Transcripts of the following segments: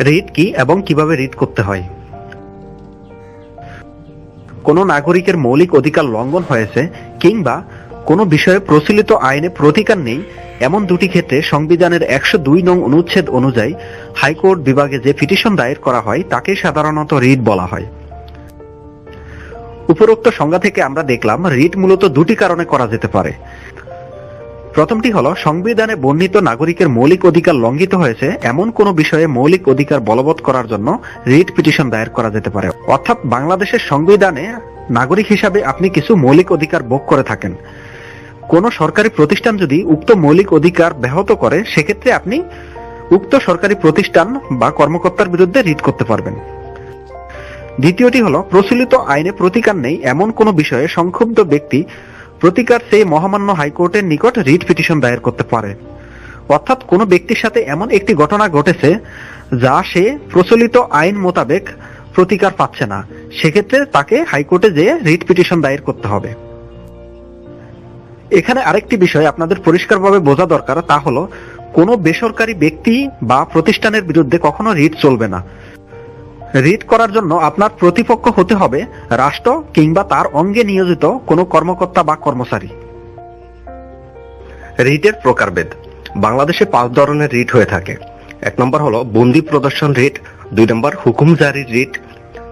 Writ কি এবং কীভাবে রিট করতে হয়? কোনো নাগরিকের মৌলিক অধিকার লঙ্ঘন হয়েছে কিংবা কোনো বিষয়ে প্রচলিত আইনে প্রতিকার নেই, এমন দুটি ক্ষেত্রে সংবিধানের একশো দুই নং অনুচ্ছেদ অনুযায়ী হাইকোর্ট বিভাগে যে পিটিশন দায়ের করা হয়, তাকে সাধারণত রিট বলা হয়। উপরোক্ত সংজ্ঞা থেকে আমরা দেখলাম রিট মূলত দুটি কারণে করা যেতে পারে। প্রথমটি হলো, সংবিধানে বর্ণিত নাগরিকের মৌলিক অধিকার লঙ্ঘিত হয়েছে এমন কোনো বিষয়ে মৌলিক অধিকার বলবৎ করার জন্য রিট পিটিশন দায়ের করা যেতে পারে। অর্থাৎ বাংলাদেশের সংবিধানে নাগরিক হিসাবে আপনি কিছু মৌলিক অধিকার ভোগ করে থাকেন। কোনো সরকারি প্রতিষ্ঠান যদি উক্ত মৌলিক অধিকার ব্যাহত করে, সেক্ষেত্রে আপনি উক্ত সরকারি প্রতিষ্ঠান বা কর্মকর্তার বিরুদ্ধে রিট করতে পারবেন। দ্বিতীয়টি হলো, প্রচলিত আইনে প্রতিকার নেই এমন কোনো বিষয়ে সংক্ষুব্ধ ব্যক্তি প্রতিকার সেই মহামান্য হাইকোর্টের নিকট রিট পিটিশন দায়ের করতে পারে। অর্থাৎ কোনো ব্যক্তির সাথে এমন একটি ঘটনা ঘটেছে যা সে প্রচলিত আইন মোতাবেক প্রতিকার পাচ্ছে না। সেক্ষেত্রে তাকে হাইকোর্টে যেয়ে রিট পিটিশন দায়ের করতে হবে। এখানে আরেকটি বিষয় আপনাদের পরিষ্কারভাবে বোঝা দরকার, তা হলো, কোনো বেসরকারি ব্যক্তি বা প্রতিষ্ঠানের বিরুদ্ধে কখনো রিট চলবে না। রিট করার জন্য আপনার প্রতিপক্ষ হতে হবে রাষ্ট্র কিংবা তার অঙ্গে নিয়োজিত কোনো কর্মকর্তা বা কর্মচারী। রিটের প্রকারভেদ। বাংলাদেশে পাঁচ ধরনের রিট হয়ে থাকে। এক নম্বর হলো বন্দি প্রদর্শন রিট, দুই নম্বর হুকুম জারির রিট,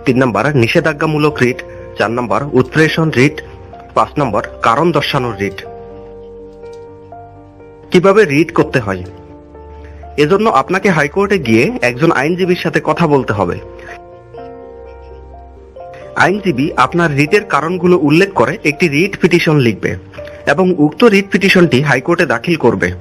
তিন নম্বর নিষেধাজ্ঞামূলক রিট, চার নম্বর উৎপ্রেষণ রিট, পাঁচ নম্বর কারণ দর্শানোর রিট। কীভাবে রিট করতে হয়? এজন্য আপনাকে হাইকোর্টে গিয়ে একজন আইনজীবীর সাথে কথা বলতে হবে। আইনজীবী আপনার রিটের কারণগুলো উল্লেখ করে একটি রিট পিটিশন লিখবে এবং উক্ত রিট পিটিশনটি হাইকোর্টে দাখিল করবে।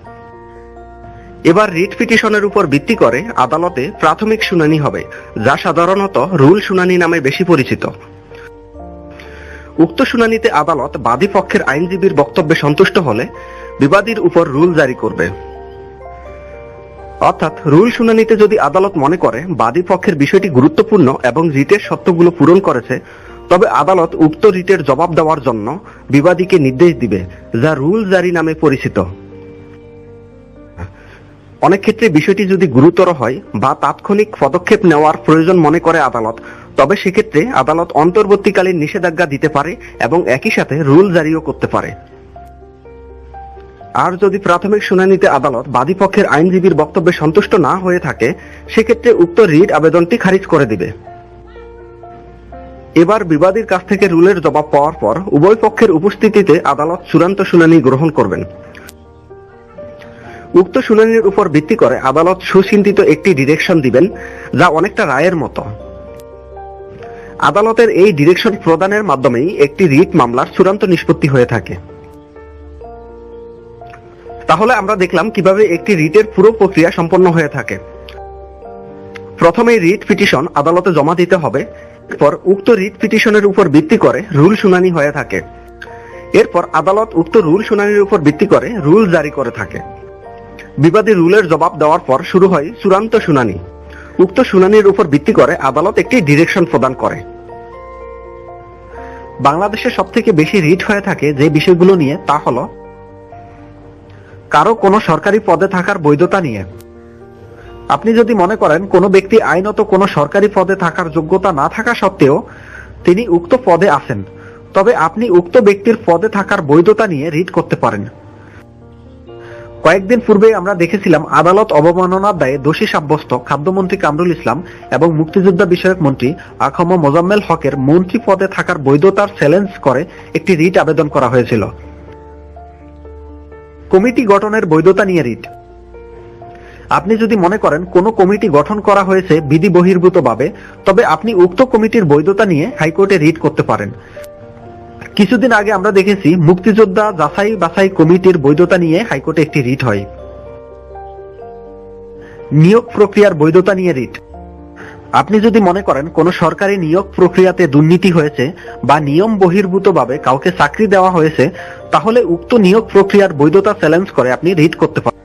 এবার রিট পিটিশনের উপর ভিত্তি করে আদালতে প্রাথমিক শুনানি হবে, যা সাধারণত রুল শুনানি নামে বেশি পরিচিত। উক্ত শুনানিতে আদালত বাদী পক্ষের আইনজীবীর বক্তব্যে সন্তুষ্ট হলে বিবাদীর উপর রুল জারি করবে। অর্থাৎ রুল শুনানিতে যদি আদালত মনে করে বাদী পক্ষের বিষয়টি গুরুত্বপূর্ণ এবং রিটের সত্যগুলো পূরণ করেছে, তবে আদালত উক্ত রিটের জবাব দেওয়ার জন্য বিবাদীকে নির্দেশ দিবে, যা রুল জারি নামে পরিচিত। অনেক ক্ষেত্রে বিষয়টি যদি গুরুতর হয় বা তাৎক্ষণিক পদক্ষেপ নেওয়ার প্রয়োজন মনে করে আদালত, তবে সেক্ষেত্রে আদালত অন্তর্বর্তীকালীন নিষেধাজ্ঞা দিতে পারে এবং একই সাথে রুল জারিও করতে পারে। আর যদি প্রাথমিক শুনানিতে আদালত বাদী পক্ষের আইনজীবীর বক্তব্যে সন্তুষ্ট না হয়ে থাকে, সেক্ষেত্রে উক্ত রিট আবেদনটি খারিজ করে দিবে। এবার বিবাদীর কাছ থেকে রুলের জবাব পাওয়ার পর উভয় পক্ষের উপস্থিতিতে আদালত চূড়ান্ত শুনানি গ্রহণ করবেন। উক্ত শুনানির উপর ভিত্তি করে আদালত সুচিন্তিত একটি ডিরেকশন দিবেন, যা অনেকটা রায়ের মতো। আদালতের এই ডিরেকশন প্রদানের মাধ্যমেই একটি রিট মামলার চূড়ান্ত নিষ্পত্তি হয়ে থাকে। তাহলে আমরা দেখলাম কীভাবে একটি রিটের পুরো প্রক্রিয়া সম্পন্ন হয়ে থাকে। প্রথমে রিট পিটিশন আদালতে জমা দিতে হবে, এরপর উক্ত রিট পিটিশনের উপর ভিত্তি করে রুল শুনানি হয়ে থাকে। এরপর আদালত উক্ত রুল শুনানির উপর ভিত্তি করে রুল জারি করে থাকে। বিবাদী রুলের জবাব দেওয়ার পর শুরু হয় চূড়ান্ত শুনানি। উক্ত শুনানির উপর ভিত্তি করে আদালত একটি ডিরেকশন প্রদান করে। বাংলাদেশে সবথেকে বেশি রিট হয়ে থাকে যে বিষয়গুলো নিয়ে তা হলো কারও কোনো সরকারি পদে থাকার বৈধতা নিয়ে। আপনি যদি মনে করেন কোনো ব্যক্তি আইনত কোনো সরকারি পদে থাকার যোগ্যতা না থাকা সত্ত্বেও তিনি উক্ত পদে আছেন, তবে আপনি উক্ত ব্যক্তির পদে থাকার বৈধতা নিয়ে রিট করতে পারেন। কয়েকদিন পূর্বে আমরা দেখেছিলাম আদালত অবমাননার দায়ে দোষী সাব্যস্ত খাদ্যমন্ত্রী কামরুল ইসলাম এবং মুক্তিযোদ্ধা বিষয়ক মন্ত্রী আখম মোজাম্মেল হকের মন্ত্রী পদে থাকার বৈধতার চ্যালেঞ্জ করে একটি রিট আবেদন করা হয়েছিল। কমিটি গঠনের বৈধতা নিয়ে রিট। আপনি যদি মনে করেন কোন কমিটি গঠন করা হয়েছে বিধি বহির্ভূতভাবে, তবে আপনি উক্ত কমিটির বৈধতা নিয়ে হাইকোর্টে রিট করতে পারেন। কিছুদিন আগে আমরা দেখেছি মুক্তিযোদ্ধা যাচাই বাছাই কমিটির বৈধতা নিয়ে হাইকোর্টে একটি রিট হয়। নিয়োগ প্রক্রিয়ার বৈধতা নিয়ে রিট। আপনি যদি মনে করেন কোন সরকারি নিয়োগ প্রক্রিয়াতে দুর্নীতি হয়েছে বা নিয়ম বহির্ভূতভাবে কাউকে চাকরি দেওয়া হয়েছে, তাহলে উক্ত নিয়োগ প্রক্রিয়ার বৈধতা চ্যালেঞ্জ করে আপনি রিট করতে পারেন।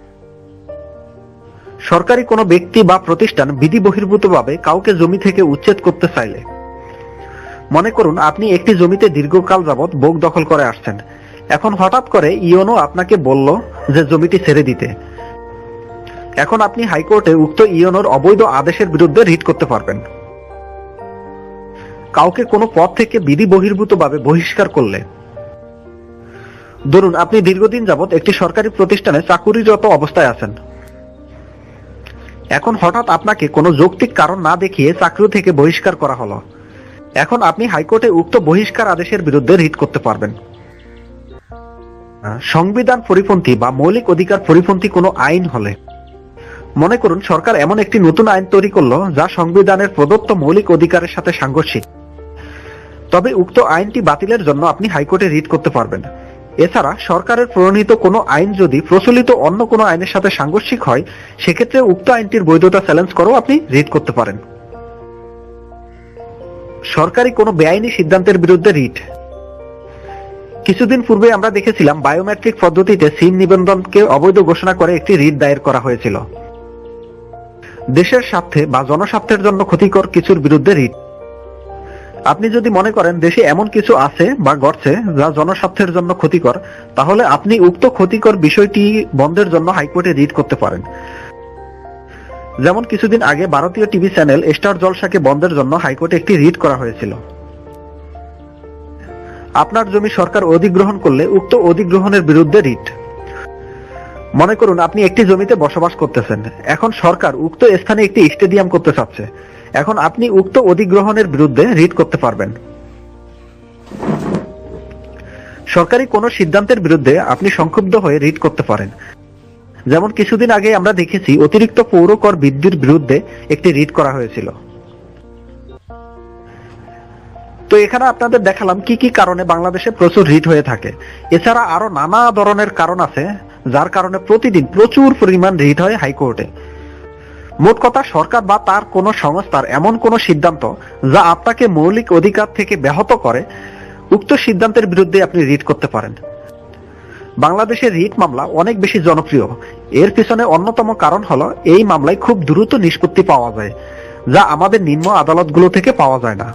সরকারি কোনো ব্যক্তি বা প্রতিষ্ঠান বিধি বহির্ভূতভাবে কাউকে জমি থেকে উচ্ছেদ করতে চাইলে। মনে করুন, আপনি একটি জমিতে দীর্ঘকাল যাবৎ বোক দখল করে আসছেন। এখন হঠাৎ করে ইওনো আপনাকে বলল যে জমিটি ছেড়ে দিতে। এখন আপনি হাইকোর্টে উক্ত ইয়নোর অবৈধ আদেশের বিরুদ্ধে রিট করতে পারবেন। কাউকে কোনো পদ থেকে বিধি বহির্ভূতভাবে বহিষ্কার করলে। ধরুন, আপনি দীর্ঘদিন যাবৎ একটি সরকারি প্রতিষ্ঠানে চাকুরিরত অবস্থায় আছেন। এখন হঠাৎ আপনাকে কোনো যৌক্তিক কারণ না দেখিয়ে চাকরি থেকে বহিষ্কার করা হলো। এখন আপনি হাইকোর্টে উক্ত বহিষ্কার আদেশের বিরুদ্ধে রিট করতে পারবেন। সংবিধান পরিপন্থী বা মৌলিক অধিকার পরিপন্থী কোনো আইন হলে। মনে করুন, সরকার এমন একটি নতুন আইন তৈরি করল যা সংবিধানের প্রদত্ত মৌলিক অধিকারের সাথে সাংঘর্ষিক। তবে উক্ত আইনটি বাতিলের জন্য আপনি হাইকোর্টে রিট করতে পারবেন। এছাড়া সরকারের প্রণীত কোনো আইন যদি প্রচলিত অন্য কোনো আইনের সাথে সাংঘর্ষিক হয়, সেক্ষেত্রে উক্ত আইনটির বৈধতা চ্যালেঞ্জ করেও আপনি রিট করতে পারেন। সরকারি কোনো বেআইনি সিদ্ধান্তের বিরুদ্ধে রিট। কিছুদিন পূর্বে আমরা দেখেছিলাম, বায়োমেট্রিক পদ্ধতিতে সিম নিবন্ধনকে অবৈধ ঘোষণা করে একটি রিট দায়ের করা হয়েছিল। দেশের স্বার্থে বা জনস্বার্থের জন্য ক্ষতিকর কিছুর বিরুদ্ধে রিট। আপনি যদি মনে করেন দেশে এমন কিছু আছে বা ঘটছে যা জনস্বার্থের জন্য ক্ষতিকর, তাহলে আপনি উক্ত ক্ষতিকর বিষয়টি বন্ধের জন্য হাইকোর্টে রিট করতে পারেন। যেমন কিছুদিন আগে ভারতীয় টিভি চ্যানেল স্টার জলসাকে বন্ধের জন্য হাইকোর্টে একটি রিট করা হয়েছিল। আপনার জমি সরকার অধিগ্রহণ করলে উক্ত অধিগ্রহণের বিরুদ্ধে রিট। মনে করুন, আপনি একটি জমিতে বসবাস করতেছেন। এখন সরকার উক্ত স্থানে একটি স্টেডিয়াম করতে চাচ্ছে। এখন আপনি উক্ত অধিগ্রহণের বিরুদ্ধে রিট করতে পারবেন। সরকারি কোনো সিদ্ধান্তের বিরুদ্ধে আপনি সংক্ষুব্ধ হয়ে রিট করতে পারেন। যেমন কিছুদিন আগে আমরা দেখেছি, অতিরিক্ত পৌর কর বৃদ্ধির বিরুদ্ধে একটি রিট করা হয়েছিল। তো এখানে আপনাদের দেখালাম কি কি কারণে বাংলাদেশে প্রচুর রিট হয়ে থাকে। এছাড়া আরও নানা ধরনের কারণ আছে। যার কারণে প্রতিদিন প্রচুর পরিমাণ রিট হয় হাইকোর্টে। মোট কথা, সরকার বা তার কোনো সংস্থার এমন কোনো সিদ্ধান্ত যা আপনাকে মৌলিক অধিকার থেকে ব্যাহত করে, উক্ত সিদ্ধান্তের বিরুদ্ধে আপনি রিট করতে পারেন। বাংলাদেশের রিট মামলা অনেক বেশি জনপ্রিয়। এর পিছনে অন্যতম কারণ হলো, এই মামলায় খুব দ্রুত নিষ্পত্তি পাওয়া যায়, যা আমাদের নিম্ন আদালতগুলো থেকে পাওয়া যায় না।